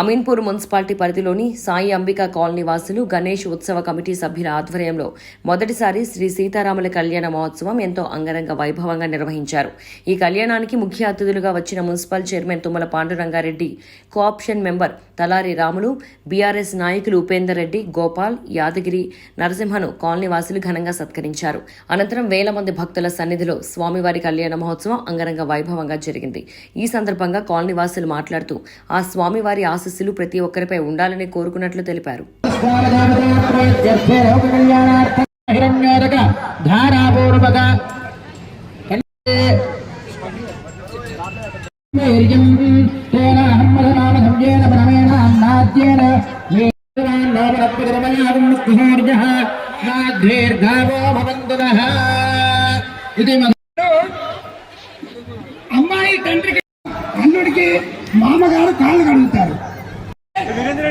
Ameenpur municipality పరిధిలోని Sai Ambika colony వాసులు గణేష్ ఉత్సవ కమిటీ సభ్యుల ఆధ్వర్యంలో మొదటిసారి శ్రీ సీతారాముల కళ్యాణ మహోత్సవం ఎంతో అంగరంగ వైభవంగా నిర్వహించారు. ఈ కళ్యాణానికి ముఖ్య అతిథులుగా వచ్చిన municipal chairman Tummala Pandurangareddy co option member Talari Ramulu BRS నాయకులు ఉపేందర్ రెడ్డి గోపాల్ యాదగిరి నరసింహను కాలనీ వాసులు ఘనంగా సత్కరించారు. అనంతరం వేల మంది భక్తుల సన్నిధిలో స్వామివారి కళ్యాణ మహోత్సవం అంగరంగ వైభవంగా జరిగింది. ఈ సందర్భంగా కాలనీ వాసులు మాట్లాడుతూ ఆ స్వామివారి ఆశస్సులు ప్రతి ఒక్కరిపై ఉండాలని కోరుకున్నట్లు తెలిపారు. ఇది అమ్మాయి తండ్రికి అల్లుడికి మామగారు కాళ్ళు కడుగుతారు.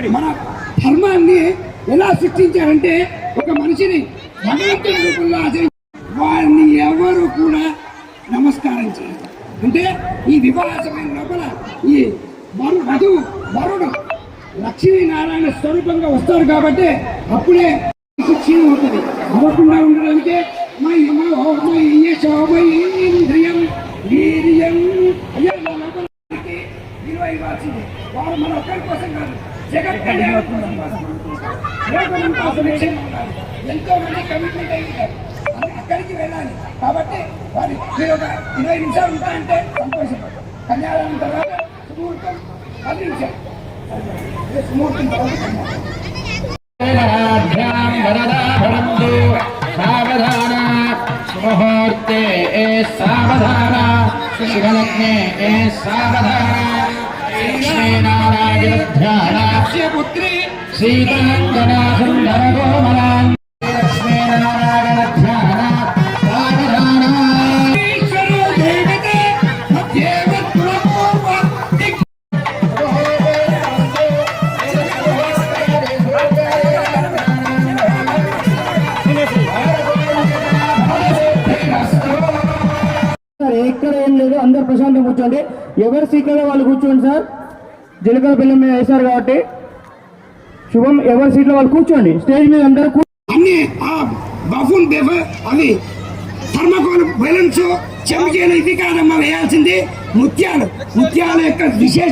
మన ధర్మాన్ని ఎలా సృష్టించారంటే ఒక మనిషిని భగవంతుడి రూపంలో ఆచరించి వారిని ఎవరు కూడా నమస్కారం చేయరు. అంటే ఈ వివాహమైన లోపల ఈ వరు వధువు వరుడు లక్ష్మీనారాయణ స్వరూపంగా వస్తారు కాబట్టి అప్పుడే శిక్షణ అవుతుంది. అవ్వకుండా ఉండడానికి మా మై ఇంద్రియం వీర్యం అయ్యా నా లోపల విలువ ఇవ్వాల్సింది. వారు మన ఒక్కరి కోసం కాదు జగత్ కళ్యాణం ఎంతో మంది కమిట్మెంట్ అయి అక్కడికి వెళ్ళాలి కాబట్టి వారి మీరు ఒక ఇరవై నిమిషాలు ఉంటాయంటే సంతోషపడతారు కళ్యాణం తర్వాత సుమూర్తం పది నిమిషాలు సుమూర్తం తర్వాత కళ్యాణం. సావధాన ముహూర్తే సావధాన శుభలగ్నే సావధాన పుత్రి సుందర ఎక్కడ ఏం లేదు అందరు ప్రశాంతంగా కూర్చోండి. ఎవరి సీట్లలో వాళ్ళు కూర్చోండి సార్? జీలకర్ర బెల్లం మీద వేశారు కాబట్టి. శుభం ఎవరి సీట్లో వాళ్ళు కూర్చోండి. స్టేజ్ మీద అందరూ అన్ని ఆ బఫూన్ పేపర్ అవి థర్మకోల్ బెలూన్స్ చెమికీలు ఇది కాదమ్మా వేయాల్సింది ముత్యాలు. ముత్యాల యొక్క విశేష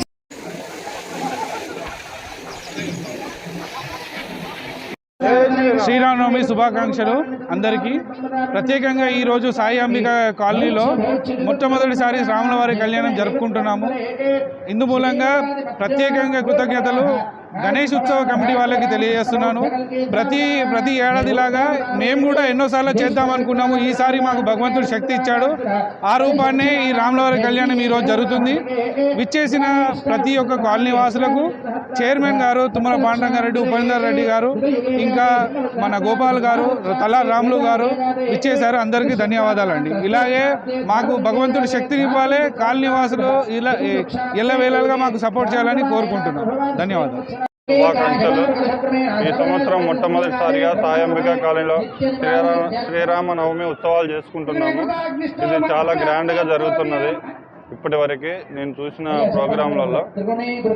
శ్రీరామనవమి శుభాకాంక్షలు అందరికీ. ప్రత్యేకంగా ఈరోజు సాయి అంబిక కాలనీలో మొట్టమొదటిసారి రాముల వారి కళ్యాణం జరుపుకుంటున్నాము. ఇందు మూలంగా ప్రత్యేకంగా కృతజ్ఞతలు గణేష్ ఉత్సవ కమిటీ వాళ్ళకి తెలియజేస్తున్నాను. ప్రతి ప్రతి ఏడాదిలాగా మేము కూడా ఎన్నోసార్లు చేద్దాం అనుకున్నాము. ఈసారి మాకు భగవంతుడు శక్తి ఇచ్చాడు. ఆ రూపాన్నే ఈ రామలవారి కళ్యాణం ఈరోజు జరుగుతుంది. విచ్చేసిన ప్రతి ఒక్క కాలనీ వాసులకు చైర్మన్ గారు తుమ్మల పాండంగారెడ్డి ఉపేందర్ రెడ్డి గారు ఇంకా మన గోపాల్ గారు తలా రాములు గారు ఇచ్చేశారు అందరికీ ధన్యవాదాలండి. ఇలాగే మాకు భగవంతుడు శక్తిని ఇవ్వాలి. కాలనీ వాసులు ఇలా ఎల్ల మాకు సపోర్ట్ చేయాలని కోరుకుంటున్నాను ధన్యవాదాలు. శుభాకాంక్షలు. ఈ సంవత్సరం మొట్టమొదటిసారిగా సాయంబిక కాలనీలో శ్రీరామ శ్రీరామ నవమి ఉత్సవాలు చేసుకుంటున్నాము. ఇది చాలా గ్రాండ్గా జరుగుతున్నది. ఇప్పటి వరకు నేను చూసిన ప్రోగ్రాంలలో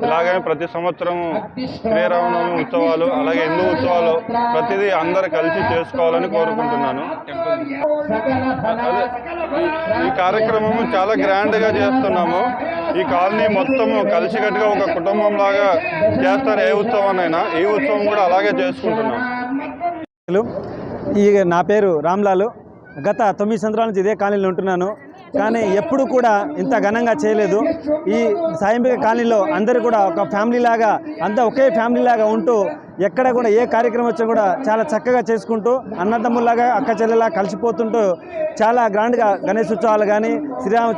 ఇలాగే ప్రతి సంవత్సరం శ్రీరామనవమి ఉత్సవాలు అలాగే హిందూ ఉత్సవాలు ప్రతిదీ అందరు కలిసి చేసుకోవాలని కోరుకుంటున్నాను. అదే ఈ- ఈ కార్యక్రమం చాలా గ్రాండ్గా చేస్తున్నాము. ఈ కాలనీ మొత్తం కలిసికట్టుగా ఒక కుటుంబం లాగా చేస్తారు. ఏ ఉత్సవాన్నైనా ఈ ఉత్సవం కూడా అలాగే చేసుకుంటున్నాం. ఈ నా పేరు రామ్లాలు. గత తొమ్మిది సంవత్సరాల నుంచి ఇదే కాలనీలో ఉంటున్నాను. కానీ ఎప్పుడు కూడా ఇంత ఘనంగా చేయలేదు. ఈ సాయంబిక కాలనీలో అందరూ కూడా ఒక ఫ్యామిలీ లాగా అంతా ఒకే ఫ్యామిలీ లాగా ఉంటూ ఎక్కడ కూడా ఏ కార్యక్రమం వచ్చినా కూడా చాలా చక్కగా చేసుకుంటూ అన్నదమ్ముల్లాగా అక్క చెల్లెలా కలిసిపోతుంటూ చాలా గ్రాండ్గా గణేష్ ఉత్సవాలు కానీ శ్రీరామ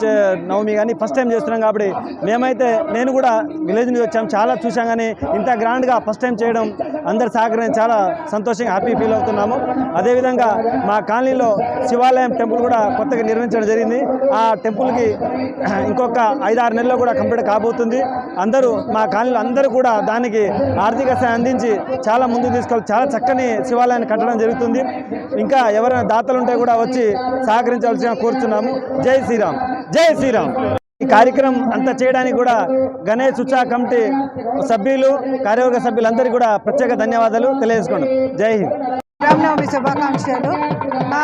నవమి కానీ ఫస్ట్ టైం చేస్తున్నాం కాబట్టి మేమైతే నేను కూడా విలేజ్ నుంచి వచ్చాం చాలా చూసాం కానీ ఇంత గ్రాండ్గా ఫస్ట్ టైం చేయడం అందరు సహకరించి చాలా సంతోషంగా హ్యాపీ ఫీల్ అవుతున్నాము. అదేవిధంగా మా కాలనీలో శివాలయం టెంపుల్ కూడా కొత్తగా నిర్మించడం జరిగింది. ఆ టెంపుల్కి ఇంకొక ఐదారు నెలల్లో కూడా కంప్లీట్ కాబోతుంది. అందరూ మా కాలనీలో అందరూ కూడా దానికి ఆర్థిక సాయం అందించి చాలా ముందుకు తీసుకెళ్ళి చాలా చక్కని శివాలయాన్ని కట్టడం జరుగుతుంది. ఇంకా ఎవరైనా దాతలు ఉంటే కూడా వచ్చి సహకరించాల్సిన కోరుతున్నాము జై శ్రీరామ్. జై శ్రీరామ్. ఈ కార్యక్రమం అంతా చేయడానికి కూడా గణేష్ ఉచా కమిటీ సభ్యులు కార్యవర్గ సభ్యులందరికీ కూడా ప్రత్యేక ధన్యవాదాలు తెలియజేసుకోండి జై హింద్. శ్రీరామనవమి శుభాకాంక్షలు. మా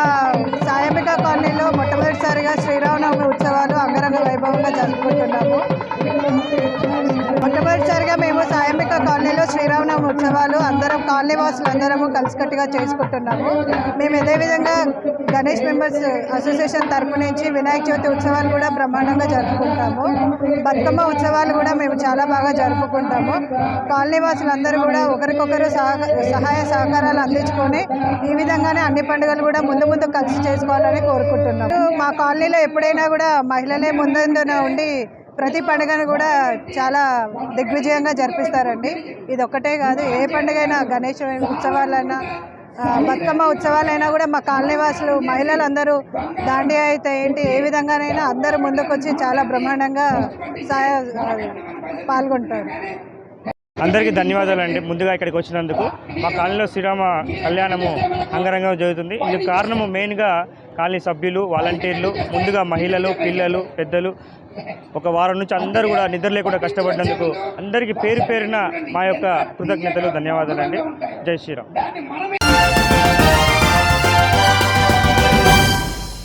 సాయంబిక కాలనీలో మొట్టమొదటిసారిగా శ్రీరామనవమి ఉత్సవాలు అంగరంగ వైభవంగా జరుపుకుంటున్నాము. మొట్టమొదటిసారిగా ఉత్సవాలు అందరం కాలనీ వాసులు అందరము కలిసికట్టుగా చేసుకుంటున్నాము. మేము ఇదే విధంగా గణేష్ మెంబర్స్ అసోసియేషన్ తరపు నుంచి వినాయక చవితి ఉత్సవాలు కూడా బ్రహ్మాండంగా జరుపుకుంటాము. బతుకమ్మ ఉత్సవాలు కూడా మేము చాలా బాగా జరుపుకుంటాము. కాలనీ వాసులందరూ కూడా ఒకరికొకరు సహాయ సహకారాలు అందించుకొని ఈ విధంగానే అన్ని పండుగలు కూడా ముందు ముందు కలిసి చేసుకోవాలని కోరుకుంటున్నాము. మా కాలనీలో ఎప్పుడైనా కూడా మహిళలే ముందు ఉండి ప్రతి పండుగను కూడా చాలా దిగ్విజయంగా జరిపిస్తారండి. ఇది ఒక్కటే కాదు ఏ పండుగ అయినా గణేష్ ఉత్సవాలైనా బతుకమ్మ ఉత్సవాలైనా కూడా మా కాలనీవాసులు మహిళలందరూ దాండియా అయితే ఏంటి ఏ విధంగానైనా అందరూ ముందుకొచ్చి చాలా బ్రహ్మాండంగా సాయ పాల్గొంటారు. అందరికీ ధన్యవాదాలు అండి ముందుగా ఇక్కడికి వచ్చినందుకు మా కాలనీలో శ్రీరామ కళ్యాణము అంగరంగం జరుగుతుంది. ఇందుకు కారణము మెయిన్గా కాలనీ సభ్యులు వాలంటీర్లు ముందుగా మహిళలు పిల్లలు పెద్దలు. ఒక వారం నుంచి అందరూ కూడా నిద్ర లేకుండా కష్టపడినందుకు అందరికీ పేరు పేరున మా యొక్క కృతజ్ఞతలు ధన్యవాదాలండి. జై శ్రీరామ్.